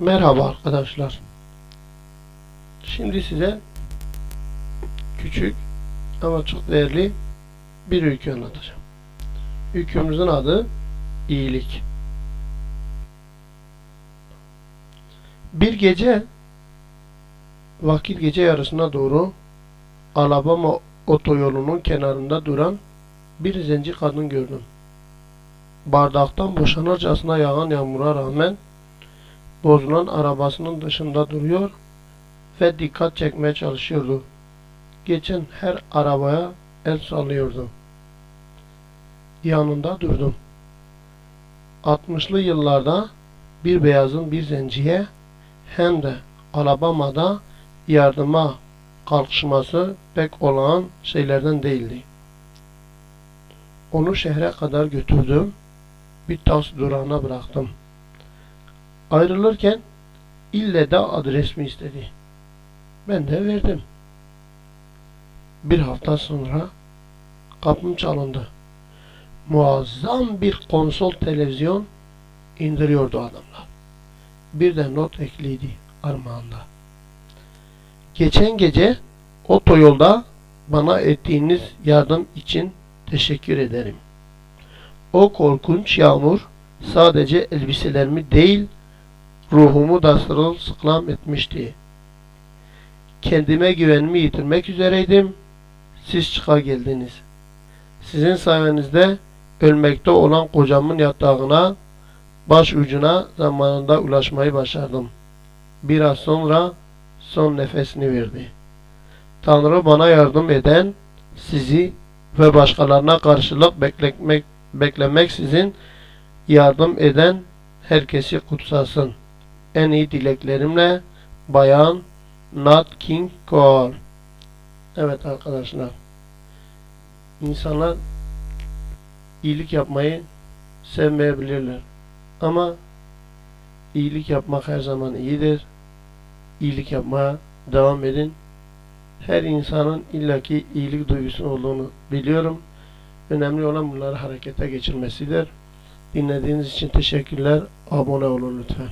Merhaba arkadaşlar. Şimdi size küçük ama çok değerli bir öykü anlatacağım. Öykümüzün adı iyilik. Bir gece vakit gece yarısına doğru Alabama otoyolunun kenarında duran bir zenci kadın gördüm. Bardaktan boşanırcasına yağan yağmura rağmen bozulan arabasının dışında duruyor ve dikkat çekmeye çalışıyordu. Geçen her arabaya el sallıyordu. Yanında durdum. 60'lı yıllarda bir beyazın bir zenciye hem de Alabama'da yardıma kalkışması pek olağan şeylerden değildi. Onu şehre kadar götürdüm. Bir taksi durağına bıraktım. Ayrılırken ille de adresimi istedi. Ben de verdim. Bir hafta sonra kapım çalındı. Muazzam bir konsol televizyon indiriyordu adamlar. Bir de not ekliydi armağanda. Geçen gece otoyolda bana ettiğiniz yardım için teşekkür ederim. O korkunç yağmur sadece elbiselerimi değil, ruhumu da sırılsıklam etmişti. Kendime güvenimi yitirmek üzereydim. Siz çıka geldiniz. Sizin sayenizde ölmekte olan kocamın yatağına, baş ucuna zamanında ulaşmayı başardım. Biraz sonra son nefesini verdi. Tanrı bana yardım eden sizi ve başkalarına karşılık beklemek, beklemeksizin yardım eden herkesi kutsasın. En iyi dileklerimle Bayan Nat King Cole. Evet arkadaşlar. İnsanlar iyilik yapmayı sevmeyebilirler. Ama iyilik yapmak her zaman iyidir. İyilik yapmaya devam edin. Her insanın illaki iyilik duygusu olduğunu biliyorum. Önemli olan bunları harekete geçirmesidir. Dinlediğiniz için teşekkürler. Abone olun lütfen.